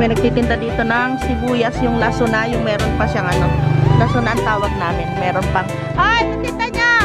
may nagtitinda dito ng sibuyas, yung lasuna, yung meron pa siyang ano. Lasuna ang tawag namin. Meron pang, ay, tinda niya!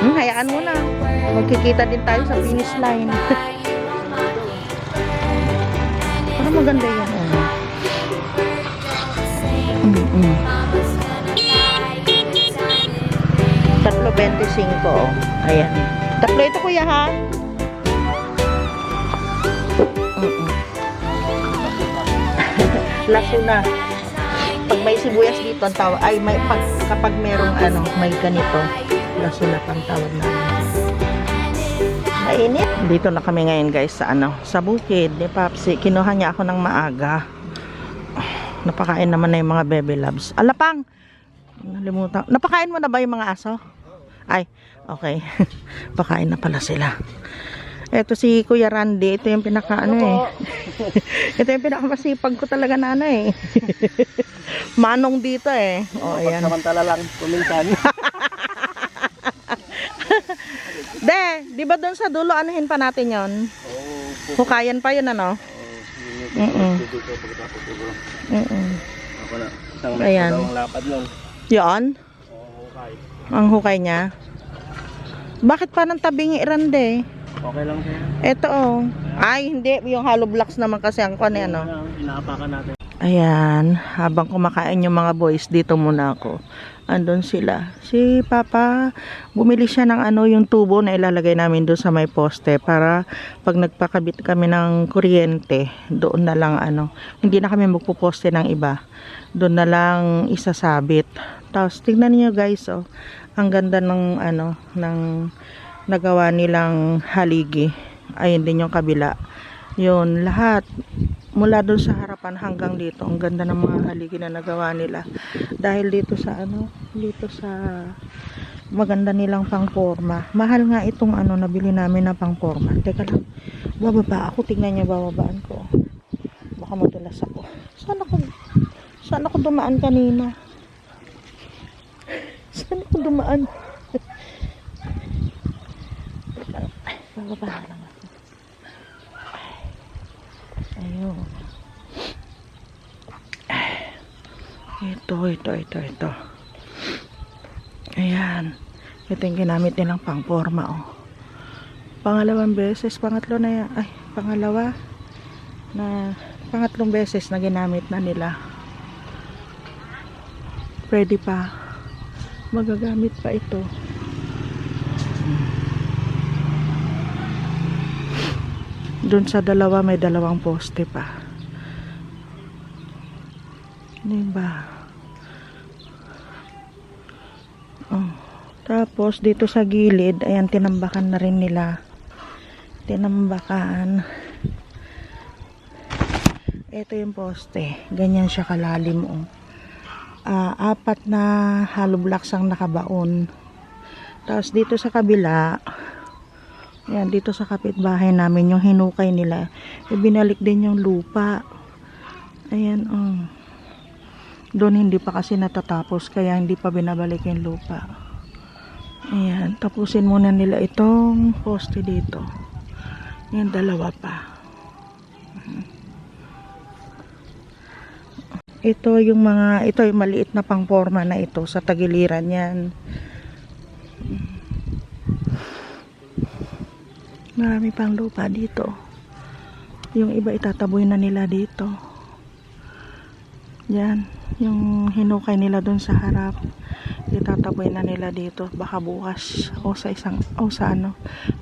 Hmm, hayaan mo na. Magkikita din tayo sa finish line. Parang maganda yan. Oh. Mm -mm. Tatlo 25. oh. Ayan. Tatlo ito kuya ha? Lasuna. Pag may sibuyas dito, ang tawag, ay may, pag, kapag merong ano, may ganito, lasuna pang tawag namin. Mainit. Dito na kami ngayon guys sa ano, sa bukid ni Papsi. Kinuha niya ako ng maaga. Napakain naman na yung mga baby loves. Alapang! Nalimutan. Napakain mo na ba yung mga aso? Ay, okay. Pakain na pala sila. Ito si Kuya Randy. Ito yung pinaka ano eh. Ito yung pinakamasipag ko talaga na ano eh. Manong dito eh. Oh, ayan. Samantala lang, kuminsan. De, di ba doon sa dulo anuhin pa natin yon? Oo, Hukayan pa yun ano? Mm-mm. Mm-mm. Ako na. Isang Ayan. lapad nun. Yon? Oo. Ang hukay niya. Bakit pa ng tabing irande? Okay lang sa'yo. Ito oh. Ay, hindi. Yung hollow blocks naman kasi ang kwan eh, ano. Inaapakan natin. Ayan, habang kumakain yung mga boys, dito muna ako. Andun sila. Si Papa, bumili siya ng ano, yung tubo na ilalagay namin doon sa may poste para pag nagpakabit kami ng kuryente, doon na lang ano, hindi na kami magpuposte ng iba. Doon na lang isasabit. Tapos tingnan niyo guys, oh, ang ganda ng ano, ng nagawa nilang haligi. Ayun din yung kabila. Yun, lahat mula doon sa harapan hanggang dito. Ang ganda ng mga haligi na nagawa nila. Dahil dito sa ano, dito sa maganda nilang pangporma. Mahal nga itong ano nabili namin na pangporma. Teka lang. Bababa ako. Tingnan niyo bababaan ko. Baka madulas ako. Saan ako Saan ako dumaan kanina? Saan ako dumaan? Ay, bababa lang ako. Ayun. Ito, ito, ito, ito. Ayan. Ito yung ginamit nilang pangporma, oh. Pangalawang beses, pangatlo na yan. Ay, pangalawa. Na, pangatlong beses na ginamit na nila. Pwede pa. Magagamit pa ito. Doon sa dalawa may dalawang poste pa. Diba? Oh. Tapos dito sa gilid, ayan tinambakan na rin nila. Tinambakan. Ito yung poste. Ganyan siya kalalim oh. Ah, apat na hollow blocks ang nakabaon. Tapos dito sa kabila, Ayan, dito sa kapitbahay namin, yung hinukay nila, ibinalik din yung lupa. Ayan, oh. Doon hindi pa kasi natatapos, kaya hindi pa binabalik yung lupa. Ayan, tapusin muna nila itong poste dito. Yan, dalawa pa. Ito yung mga, ito yung maliit na pangporma na ito sa tagiliran yan. Marami pang lupa dito. Yung iba itataboy na nila dito. Yan. Yung hinukay nila dun sa harap. Itataboy na nila dito. Baka bukas. O sa isang, o sa ano.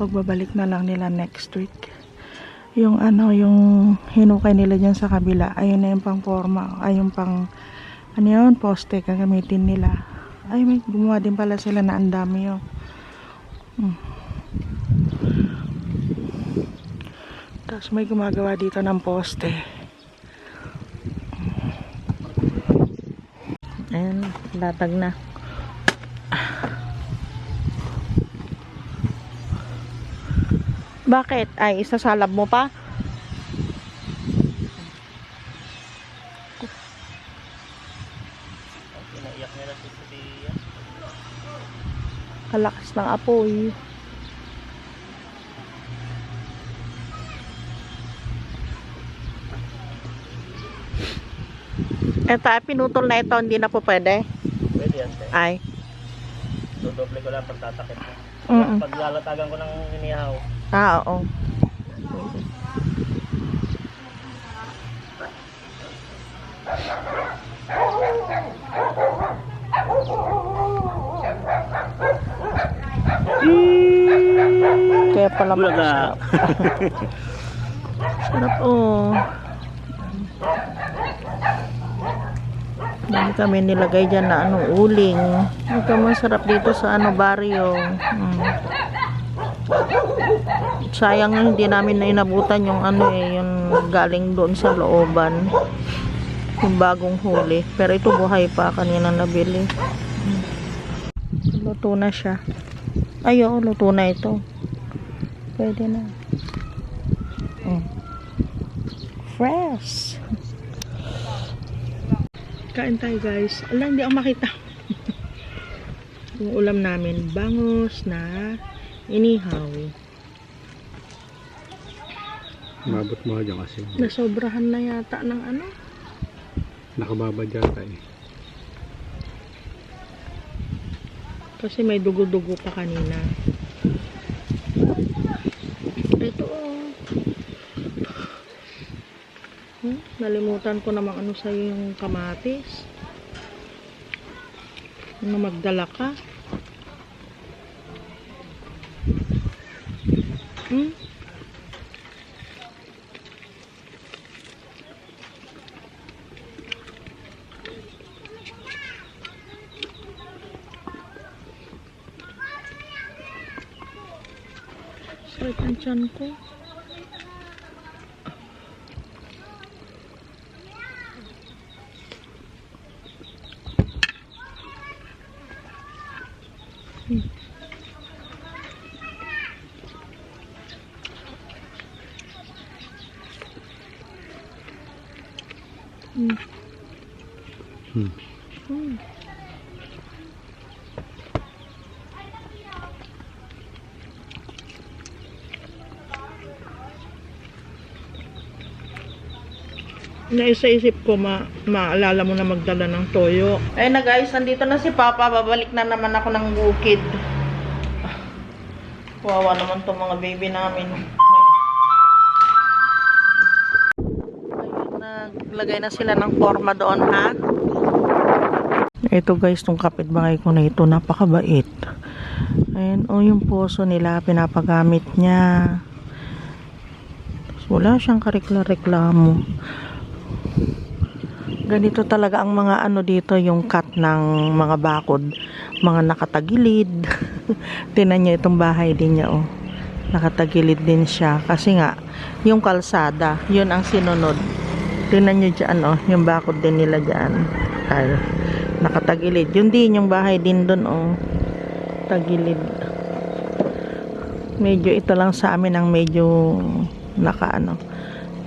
Pagbabalik na lang nila next week. Yung ano, yung hinukay nila dyan sa kabila. Ayun na yung pang forma. Ay yung pang, ano yun, poste. Gagamitin nila. Ay, may gumawa din pala sila na ang dami yun. Hmm. Tapos may gumagawa dito ng poste. Ayan, latag na. Bakit? Ay, isasalab mo pa? Kalakas ng apoy. Eto, ah, pinutol na ito, hindi na po pwede. Pwede yan, te. Ay. Dodoble ko lang pagtatakip ko. Mm Pag lalatagan ko ng inihaw. Ah, oo. Kaya pala Bulaga. masarap. Sarap oh. Dami kami nilagay dyan na ano, uling. Ito masarap dito sa ano, baryo. Mm. Sayang hindi namin na inabutan yung ano eh, yung galing doon sa looban. Yung bagong huli. Pero ito buhay pa kanina nabili. Mm. Luto na siya. Ay, oo, luto na ito. Pwede na. Mm. Fresh. Kain tayo guys. Ala, hindi ako makita. yung ulam namin, bangos na inihaw. Mabot mo dyan kasi. Nasobrahan na yata ng ano. Nakababad yata eh. Kasi may dugo-dugo pa kanina. Ito oh. Nalimutan ko namang ano sa yung kamatis. Ano magdala ka? Hmm? Sakit ang ko. Naisa-isip ko, ma maalala mo na magdala ng toyo. Ayun na guys, nandito na si Papa. Babalik na naman ako ng bukid. Wawa naman tong mga baby namin. Naglagay na sila ng forma doon, ha? Ito guys, tong kapitbahay ko na ito, napakabait. Ayan, o yung poso nila, pinapagamit niya. Wala siyang karikla-reklamo ganito talaga ang mga ano dito yung cut ng mga bakod. Mga nakatagilid. Tinan niyo itong bahay din niya oh. Nakatagilid din siya. Kasi nga yung kalsada yun ang sinunod. Tinan niyo dyan oh yung bakod din nila dyan. Ay nakatagilid. Yun din yung bahay din dun oh. Tagilid. Medyo ito lang sa amin ang medyo naka ano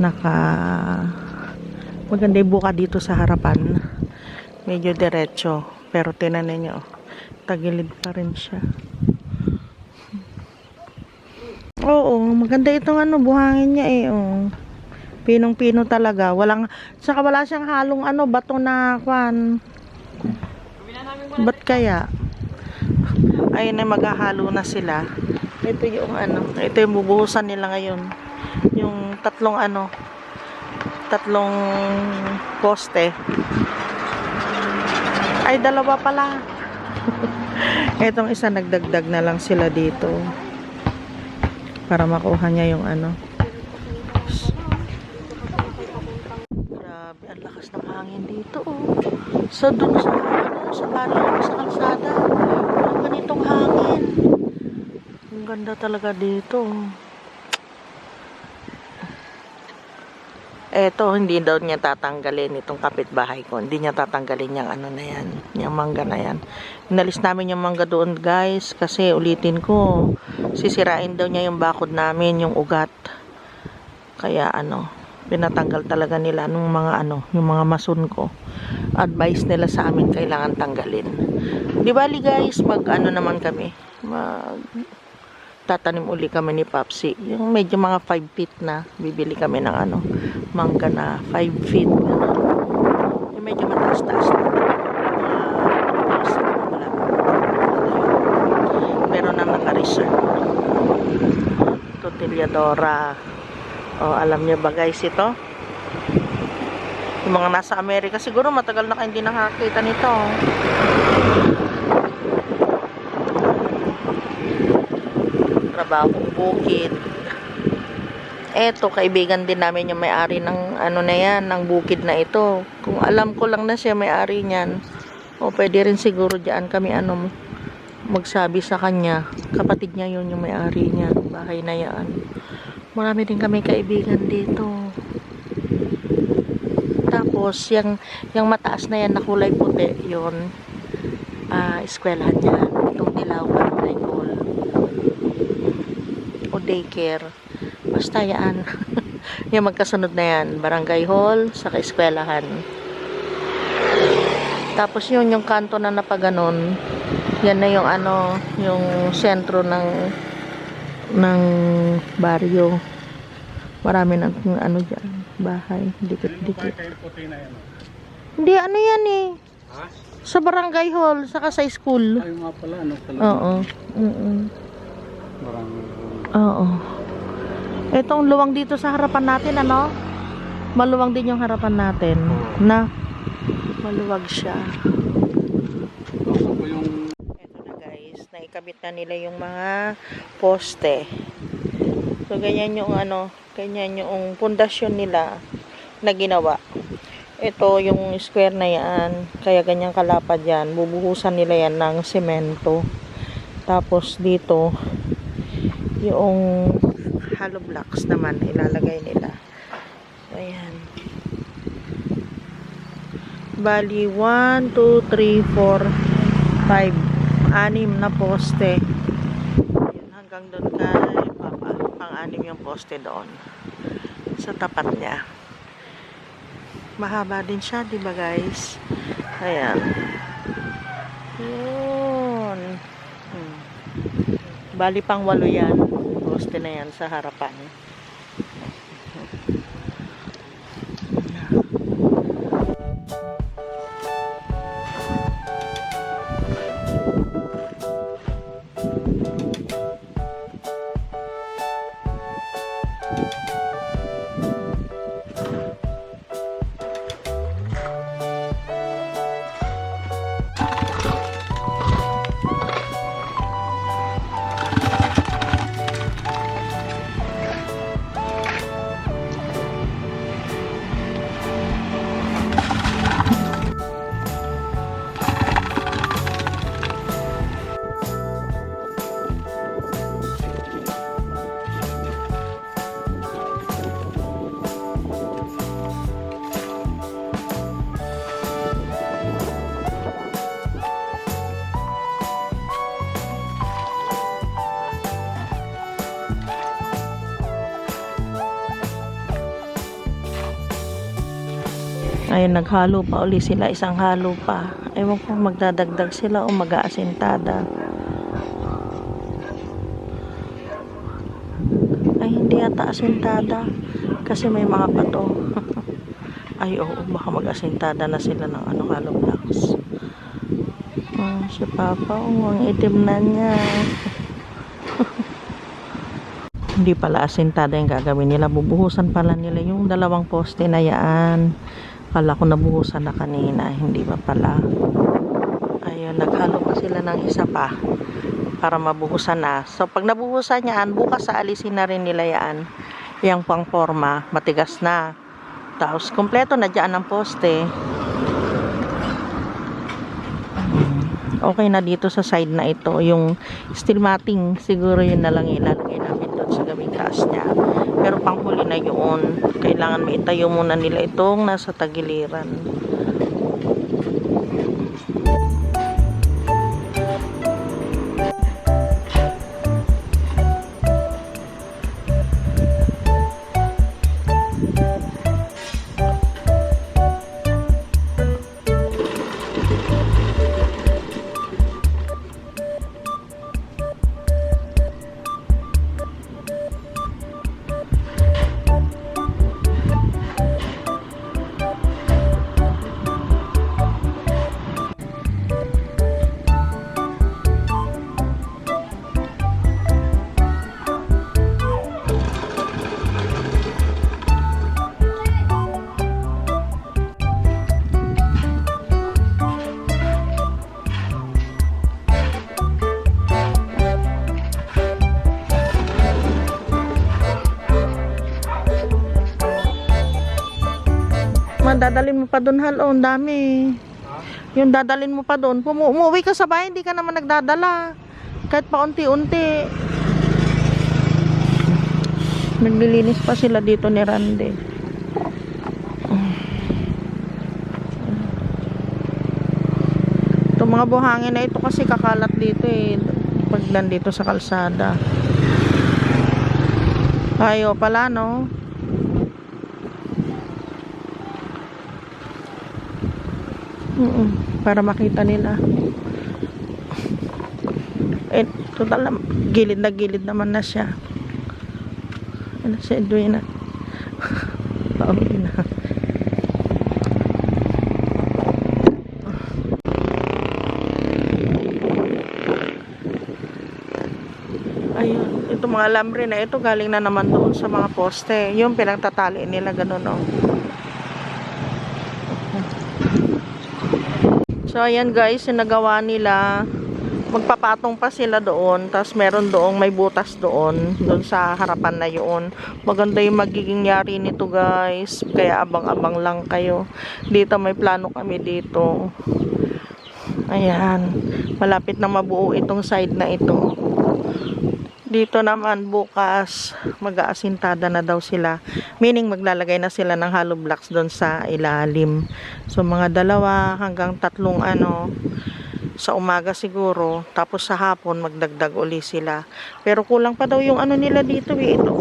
naka maganda yung buka dito sa harapan. Medyo diretso pero tinan ninyo tagilid pa rin siya. Oo maganda itong ano buhangin niya eh oh. pinong pino talaga. Walang saka wala siyang halong ano bato na kwan. Ba't kaya? Ayun na maghahalo na sila. Ito yung ano ito yung bubuhusan nila ngayon. Yung tatlong ano tatlong poste. Ay, dalawa pala. Etong isa nagdagdag na lang sila dito. Para makuha niya yung ano. Grabe, ang lakas ng hangin dito. Oh. So, dun sa, ano, sa barrio, sa kalsada. Walang ganitong hangin. Ang ganda talaga dito. Eto, hindi daw niya tatanggalin itong kapitbahay ko. Hindi niya tatanggalin yung ano na yan. Yung mangga na yan. Inalis namin yung mangga doon guys. Kasi ulitin ko. Sisirain daw niya yung bakod namin. Yung ugat. Kaya ano. Pinatanggal talaga nila nung mga ano. Yung mga masun ko. Advice nila sa amin kailangan tanggalin. Di bali guys. Mag ano naman kami. Mag tatanim uli kami ni Papsi. Yung medyo mga 5 feet na, bibili kami ng ano, mangga na 5 feet. Ganun. Yung medyo mataas-taas na. Mga Meron na naka-reserve. Tortilladora. O, alam niyo ba guys ito? Yung mga nasa Amerika, siguro matagal na hindi nakakita nito. Trabahong bukid. Eto, kaibigan din namin yung may-ari ng ano na yan, ng bukid na ito. Kung alam ko lang na siya may-ari niyan, o pwede rin siguro diyan kami ano magsabi sa kanya. Kapatid niya yun yung may-ari niya, bahay na yan. Marami din kami kaibigan dito. Tapos, yung, yung mataas na yan na kulay puti, yun, ah eskwelahan niya. Itong dilaw, barangay hall. O daycare. Basta yan. yung magkasunod na yan. Barangay hall, saka eskwelahan. Tapos yun, yung kanto na napaganon, yan na yung ano, yung sentro ng ng baryo. Marami ng ano dyan, bahay, dikit-dikit. yan. Hindi, ano yan eh. Ha? Sa barangay hall, saka sa school. Ay, nga pala, ano pala? Oo. Mm-mm. Parang, Oo. Itong luwang dito sa harapan natin, ano? Maluwang din yung harapan natin. Na? Maluwag siya. Ito na guys, naikabit na nila yung mga poste. So, ganyan yung ano, ganyan yung pundasyon nila na ginawa. Ito yung square na yan, kaya ganyan kalapad yan. Bubuhusan nila yan ng semento. Tapos dito, yung hollow blocks naman ilalagay nila. Ayan. Bali, 1, 2, 3, 4, 5, anim na poste. Yun, hanggang doon kay Papa. Pang-anim yung poste doon. Sa tapat niya. Mahaba din siya, di ba guys? Ayan. Yun. Hmm. Bali pang walo yan. Poste na yan sa harapan. Ayun, naghalo pa uli sila. Isang halo pa. Ewan ko magdadagdag sila o mag-aasintada. Ay, hindi yata asintada. Kasi may mga bato. Ay, oo. Baka mag-asintada na sila ng ano, halo blocks. Oh, si Papa, oh, ang itim na niya. hindi pala asintada yung gagawin nila. Bubuhusan pala nila yung dalawang poste na yan. Kala ko nabuhusan na kanina, hindi pa pala. Ayun, naghalo pa sila ng isa pa para mabuhusan na. So, pag nabuhusan yan, bukas sa alisin na rin nila yan. Yung pang forma, matigas na. Tapos, kompleto na dyan ang poste. Okay na dito sa side na ito. Yung steel matting, siguro yun na lang ilalagay namin doon sa gawing taas niya. Pero panghuli na yun. Kailangan maitayo muna nila itong nasa tagiliran. Dadalin mo pa doon, hal, oh, dami. Yung dadalin mo pa doon, umuwi ka sa bahay, hindi ka naman nagdadala. Kahit pa unti-unti. Naglilinis pa sila dito ni Randy. Itong mga buhangin na ito kasi kakalat dito eh. Pag nandito sa kalsada. Ayo pala no. Mm para makita nila. Eh, total na, gilid na gilid naman na siya. Ano si Edwina? Pauwi na. Ayun, ito mga lambre na ito galing na naman doon sa mga poste. Yung pinagtatali nila ganun oh. So ayan guys, yung nagawa nila magpapatong pa sila doon tapos meron doong may butas doon doon sa harapan na yun. Maganda yung magiging yari nito guys. Kaya abang-abang lang kayo. Dito may plano kami dito. Ayan. Malapit na mabuo itong side na ito dito naman bukas mag-aasintada na daw sila. Meaning maglalagay na sila ng hollow blocks doon sa ilalim. So mga dalawa hanggang tatlong ano sa umaga siguro. Tapos sa hapon magdagdag uli sila. Pero kulang pa daw yung ano nila dito eh ito.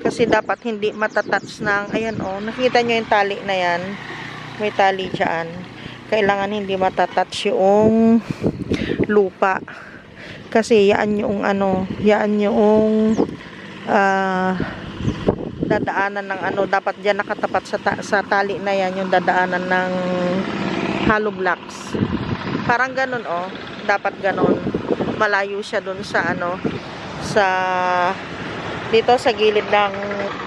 Kasi dapat hindi matatouch ng ayan oh nakita nyo yung tali na yan? May tali dyan. Kailangan hindi matatouch yung lupa kasi yaan yung ano yaan yung ah dadaanan ng ano dapat diyan nakatapat sa, ta- sa tali na yan yung dadaanan ng hollow blocks. Parang ganun oh. Dapat ganun. Malayo siya dun sa ano sa dito sa gilid ng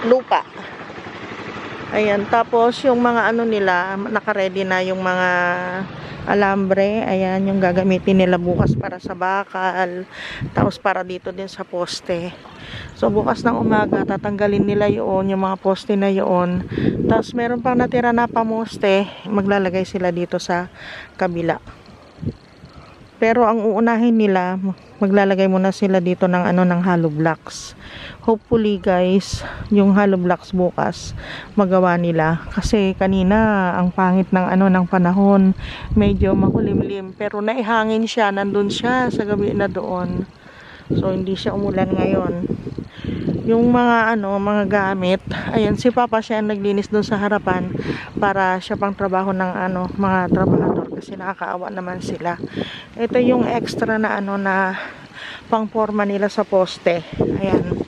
lupa ayan tapos yung mga ano nila nakaredy na yung mga alambre. Ayan yung gagamitin nila bukas para sa bakal tapos para dito din sa poste. So bukas ng umaga tatanggalin nila yun yung mga poste na yun. Tapos meron pang natira na pamoste maglalagay sila dito sa kabila pero ang uunahin nila, maglalagay muna sila dito ng ano ng hollow blocks. Hopefully guys, yung hollow blocks bukas magawa nila kasi kanina ang pangit ng ano ng panahon, medyo makulimlim pero naihangin siya, nandun siya sa gabi na doon. So hindi siya umulan ngayon. Yung mga ano, mga gamit, ayan si Papa siya ang naglinis doon sa harapan para siya pang trabaho ng ano, mga trabahador kasi nakakaawa naman sila. Ito yung extra na ano na pangporma nila sa poste. Ayan.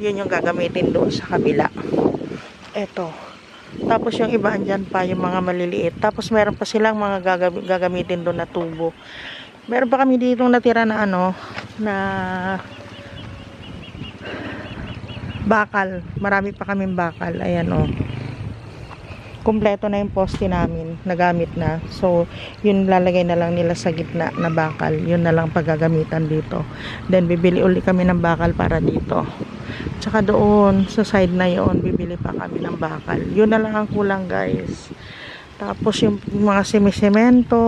Yun yung gagamitin doon sa kabila. Ito. Tapos yung iba andyan pa, yung mga maliliit. Tapos meron pa silang mga gagam- gagamitin doon na tubo. Meron pa kami dito natira na ano, na bakal. Marami pa kaming bakal. Ayan o. Kompleto na yung poste namin. Nagamit na. So, yun lalagay na lang nila sa gitna na bakal. Yun na lang paggagamitan dito. Then, bibili uli kami ng bakal para dito. Tsaka doon, sa side na yon bibili pa kami ng bakal. Yun na lang ang kulang guys. Tapos yung mga semisemento,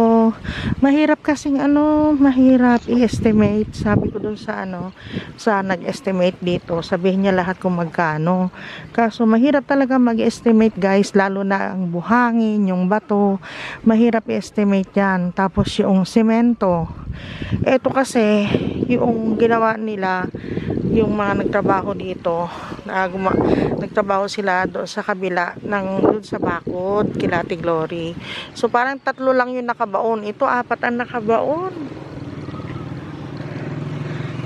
mahirap kasing ano, mahirap i-estimate. Sabi ko dun sa ano, sa nag-estimate dito, sabihin niya lahat kung magkano. Kaso mahirap talaga mag-estimate guys, lalo na ang buhangin, yung bato, mahirap i-estimate yan. Tapos yung semento, eto kasi, yung ginawa nila, yung mga nagtrabaho dito, na guma- nagtrabaho sila doon sa kabila ng doon sa bakod, Kilati Glory. So parang tatlo lang yung nakabaon. Ito apat ang nakabaon.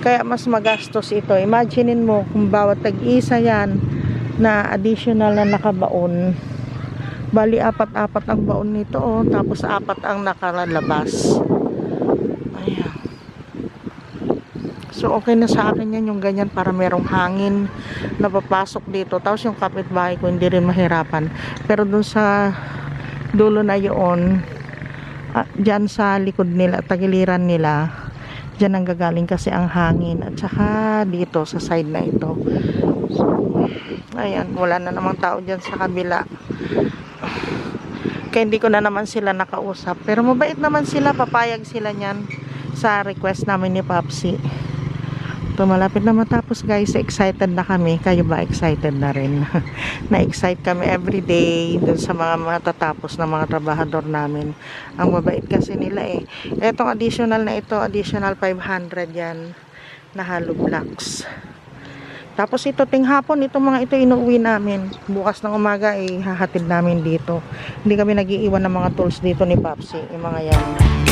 Kaya mas magastos ito. Imaginein mo kung bawat tag-isa yan na additional na nakabaon. Bali apat-apat ang baon nito oh, tapos apat ang nakalabas. Ayan. So, okay na sa akin yan yung ganyan para merong hangin na papasok dito. Tapos yung kapitbahay ko hindi rin mahirapan. Pero dun sa dulo na yun, ah, dyan sa likod nila, tagiliran nila, dyan ang gagaling kasi ang hangin. At saka dito sa side na ito. So, ayan, wala na namang tao dyan sa kabila. Kaya hindi ko na naman sila nakausap. Pero mabait naman sila, papayag sila niyan sa request namin ni Papsi. Ito, malapit na matapos guys. Excited na kami. Kayo ba excited na rin? Na-excite kami everyday dun sa mga matatapos na mga trabahador namin. Ang mabait kasi nila eh. Etong additional na ito, additional 500 yan na hollow blocks. Tapos ito ting hapon, itong mga ito inuwi namin. Bukas ng umaga eh, hahatid namin dito. Hindi kami nag-iiwan ng mga tools dito ni Papsi. Yung mga yan.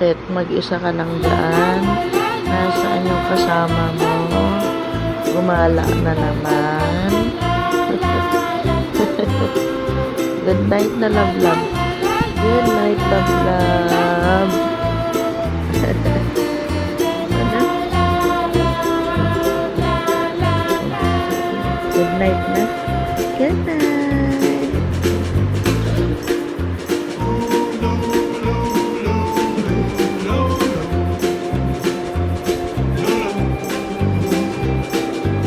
Bakit? Mag-isa ka lang dyan? Nasaan yung kasama mo? Gumala na naman. Good night na love love. Good night love love. ano? Good night na.